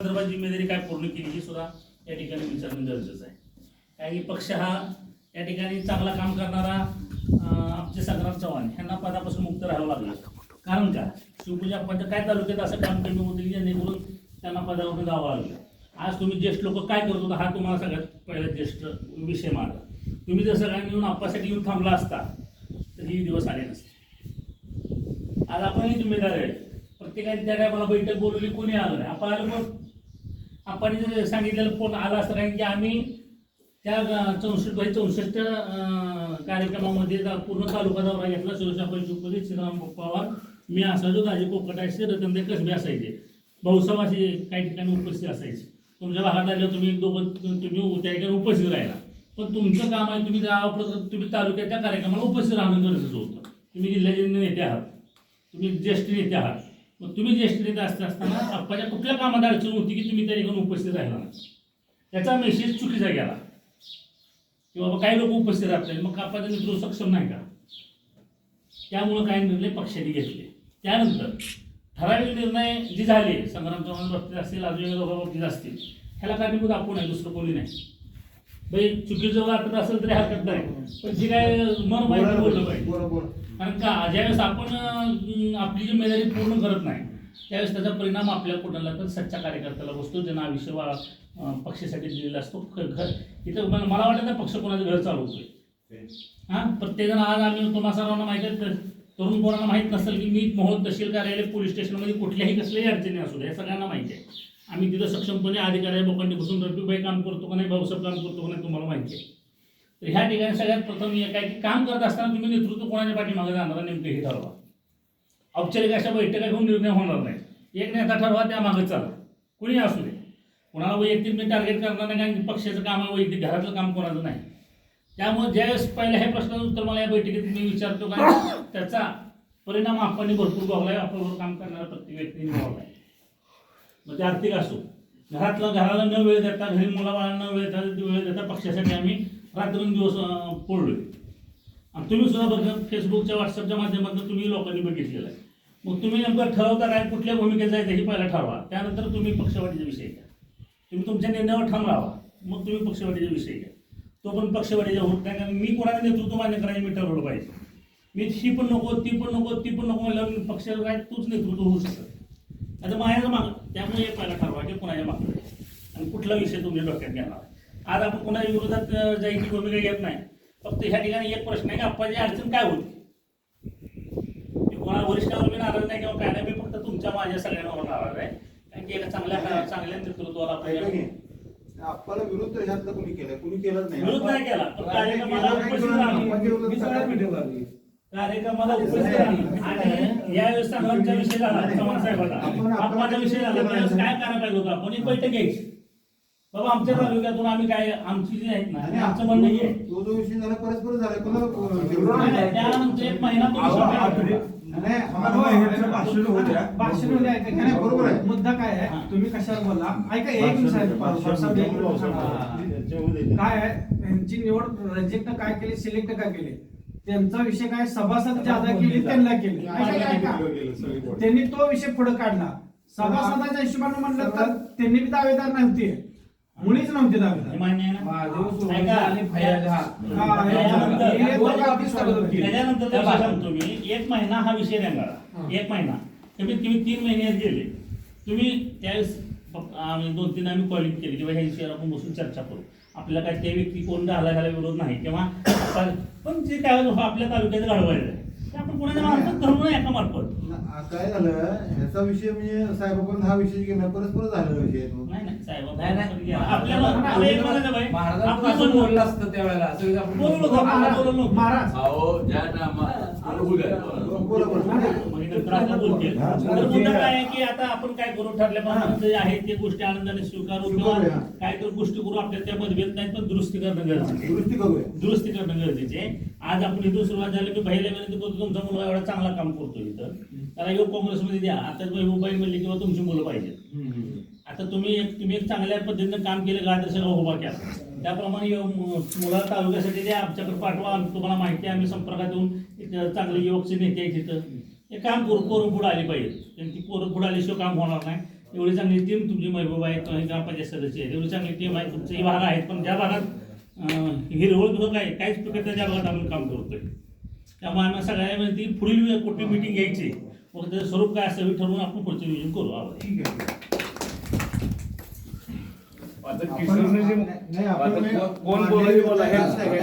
संदर्भात जिम्मेदारी काय पूर्ण केली ही सुद्धा या ठिकाणी विचारणं गरजेचं आहे. कारण की पक्ष हा या ठिकाणी चांगला काम करणारा आमचे संग्राम चव्हाण यांना पदापासून मुक्त राहावं लागलं. कारण का? शिवपूजा पंत काय तालुक्यात असं काम कमी होतं की जेणेकरून त्यांना पदावरून जावं लागलं. आज तुम्ही ज्येष्ठ लोक काय करत होता हा तुम्हाला सगळ्यात पहिला ज्येष्ठ विषय मारला तुम्ही जर सगळ्यांनी येऊन आप्पासाठी येऊन थांबला असता तर ही दिवस आले नसते. आज आपणही जिम्मेदार आहे प्रत्येकाने त्या टायमाला बैठक बोलवली कोणी आलं नाही. आपण आलं मग आपण जर सांगितलेलं फोन आला असता कारण की आम्ही त्या चौसष्ट बाय चौसष्ट कार्यक्रमामध्ये पूर्ण तालुका दौरा घेतला. शिवशापा शिवपती श्रीराम पवार मी असायचो राजे कोकटाचे रतनदे कसबे असायचे. भाऊसाहेब असे काही ठिकाणी उपस्थित असायचे. तुमच्या भागात आल्यावर तुम्ही एक दोघं तुम्ही त्या ठिकाणी उपस्थित राहिला. पण तुमचं काम आहे तुम्ही तुम्ही तालुक्याच्या कार्यक्रमाला उपस्थित राहणं गरजेचं होतं. तुम्ही जिल्ह्याचे नेते आहात. तुम्ही ज्येष्ठ नेते आहात. मग तुम्ही ज्येष्ठ नेता असता असताना आप्पाच्या कुठल्या कामात अडचण होती की तुम्ही त्या ठिकाणी उपस्थित राहिला त्याचा मेसेज चुकीचा गेला. की बाबा काही लोक उपस्थित राहत नाही मग आप्पाचा नेतृत्व सक्षम नाही का? त्यामुळं काही निर्णय पक्षाने घेतले. त्यानंतर ठराविक निर्णय जे झाले संग्राम चव्हाण बाबतीत असतील अजून एका बाबतीत असतील ह्याला कारणीभूत आपण आहे दुसरं कोणी नाही. बाई चुकीचं वाटत असेल तरी हरकत नाही. पण जे काय मन माहिती बोललं पाहिजे. बरोबर. कारण का ज्यावेळेस आपण आपली जिम्मेदारी पूर्ण करत नाही त्यावेळेस त्याचा परिणाम आपल्या कुणाला तर सच्चा कार्यकर्त्याला बसतो ज्यांना आयुष्य पक्षासाठी दिलेला असतो. घर इथं मला वाटत पक्ष कोणाचं घर चालवतोय हां? प्रत्येकजण आज आम्ही तुम्हा सर्वांना माहिती आहे तर तरुण पोरांना माहीत नसेल की मी मोहोळ तहसील कार्यालय पोलीस स्टेशनमध्ये कुठल्याही कसल्याही अडचणी असू द्या हे सगळ्यांना माहिती आहे. आम्ही तिथं सक्षमपणे अधिकारी लोकांनी बसून रफीबाई काम करतो का नाही भाऊसाहेब काम करतो का नाही तुम्हाला माहिती आहे. तर ह्या ठिकाणी सगळ्यात प्रथम एक आहे की काम करत असताना तुम्ही नेतृत्व कोणाच्या पाठीमागे जाणार नेमकं हे ठरवा. औपचारिक अशा बैठका घेऊन निर्णय होणार नाही. एक नेता ठरवा त्या मागे चाला. कुणी असू दे. कोणाला वैयक्तिक मी टार्गेट करणार नाही कारण की पक्षाचं काम आहे वैयक्तिक घरातलं काम कोणाचं नाही. त्यामुळे ज्यावेळेस पहिल्या ह्या प्रश्नाचं उत्तर मला या बैठकीत मी विचारतो का त्याचा परिणाम आपण भरपूर भाऊ आहे आपल्यावर काम करणारा प्रत्येक व्यक्तीने आहे. मग ते आर्थिक असो. घरातलं घराला न वेळ देता घरी मुलाबाळांना वेळ देता वेळ देता पक्षासाठी आम्ही रात्रंदिवस दिवस पडलोय आणि तुम्ही सुद्धा बघा फेसबुकच्या व्हॉट्सअपच्या माध्यमातून तुम्ही लोकांनी बघितलेलं आहे. मग तुम्ही नेमकं ठरवता काय कुठल्या भूमिकेत जायचं हे पहिला ठरवा त्यानंतर तुम्ही पक्षवाढीचा विषय घ्या. तुम्ही तुमच्या निर्णयावर ठाम राहा मग तुम्ही पक्षवाढीचा विषय घ्या. तो पण पक्षवाढीचा होत नाही कारण मी कोणाला नेतृत्व मान्य करायचं मी ठरवलं पाहिजे. मी ही पण नको ती पण नको ती पण नको म्हणल्यावर पक्षाला काय तूच नेतृत्व होऊ शकतं आता माझ्याचं माग. त्यामुळे एक पहिला ठरवा की कोणाच्या मागं आणि कुठला विषय तुम्ही डोक्यात घेणार? आज आपण कोणाच्या विरोधात जायची भूमिका घेत नाही. फक्त ह्या ठिकाणी एक प्रश्न आहे की आपल्याची अडचण काय होती? कोणा वरिष्ठावर मी नाराज नाही किंवा काय नाही मी फक्त तुमच्या माझ्या सगळ्यांवर नाराज आहे. कारण की एका चांगल्या चांगल्या नेतृत्वाला आपल्याला ह्यातलं कुणी केलं? कुणी केलंच नाही. विरोध नाही केला. कार्यक्रमाला उपस्थित राहणे कार्यक्रमाला उपस्थित राहणे आणि यावेळेस संग्रामचा विषय झाला चव्हाण साहेबाचा आपला विषय झाला त्यावेळेस काय करायला पाहिजे होतं? आपण एक बैठक घ्यायची. बाबा आमच्या तालुक्यातून आम्ही काय आमची जी आहेत ना आमचं म्हणणं हे आहे. तो जो विषय झाला परस्पर झाला. कोणाला त्यानंतर एक महिना आहे. मुद्दा काय हा. आहे तुम्ही कशावर बोलला? ऐका एक. काय आहे? यांची निवड रिजेक्ट काय केली? सिलेक्ट काय केले? त्यांचा विषय काय? सभासद जादा केली त्यांना केली. त्यांनी तो विषय पुढे काढला. सभासदाच्या हिशोबाने म्हणलं तर त्यांनी बी दावेदार नव्हते. मुळीच नव्हते हे दावेदार एक महिना हा विषय देणार. एक महिना. कमीत कमी तीन महिन्यात गेले. तुम्ही त्यावेळेस आम्ही दोन तीन आम्ही कॉलिंग केली किंवा ह्या आपण बसून चर्चा करू. आपल्याला काय त्या व्यक्ती कोण राहिला झाला विरोध नाही. किंवा पण जे काय हो, आपल्या तालुक्यात घडवायचं आहे. कोणाच्या मार्फत धरू नये एका मार्फत काय झालं ह्याचा विषय म्हणजे साहेबापर्यंत हा विषय गेला परस्पर झालेला विषय आहे तो. नाही नाही साहेब नाही, नाही. आपल्याला मला एक म्हणायचं बाई, महाराजांचं आपलं असं म्हणणं- बोललं असतं त्यावेळेला सगळं आपण बोललो होतो, आपण बोललो होतो. महाराज अहो ज्या नामा होऊ द्या बोला, बोला. मग नंतर आपण बोलतील. तर मुद्दा काय आहे की आता आपण काय करू ठरल्याप्रमाणे जे आहे ते गोष्टी आनंदाने स्वीकारू किंवा स्वीकारूया. काय तर गोष्टी करू आपल्या त्या मतभेद नाही पण दुरुस्ती करणं गरजेचं आहे. दुरुस्ती करूया दुरुस्ती करणं गरजेचे आहे आज आपण इथून सुरुवात झाली की पहिल्या महिन्यात बोलतो तुमचा मुलगा एवढा चांगला काम करतो इथं. त्याला येऊ काँग्रेसमध्ये द्या. आता मोबाईल म्हणले किंवा तुमची मुलं पाहिजे आता तुम्ही एक तुम्ही एक चांगल्या पद्धतीनं काम केलं का सगळं उभा केला. त्याप्रमाणे मुला तालुक्यासाठी द्या आमच्याकडे पाठवा. तुम्हाला माहिती आहे आम्ही संपर्कात येऊन एक चांगले युवकचे नेते आहेत तिथं हे काम करू पोरं पुढे आली पाहिजे कारण ती पोरं पुढे आल्याशिवाय काम होणार नाही. एवढी चांगली टीम तुमची महबूब आहे ग्रामपंचायत सदस्य आहे एवढी चांगली टीम आहे तुमचे भाग आहेत पण ज्या भागात हिरवळ किंवा काय काहीच प्रकारच्या ज्या भागात आपण काम करतोय. त्यामुळे आम्हाला सगळ्या म्हणजे ती पुढील कुठली मिटिंग घ्यायची व त्याचं स्वरूप काय असेल हे ठरवून आपण पुढचं नियोजन करू आहोत ठीक आहे. आता आपण- किशोरने जे नाही, आपण- आता कोण बोलायचे बोला नाही. हे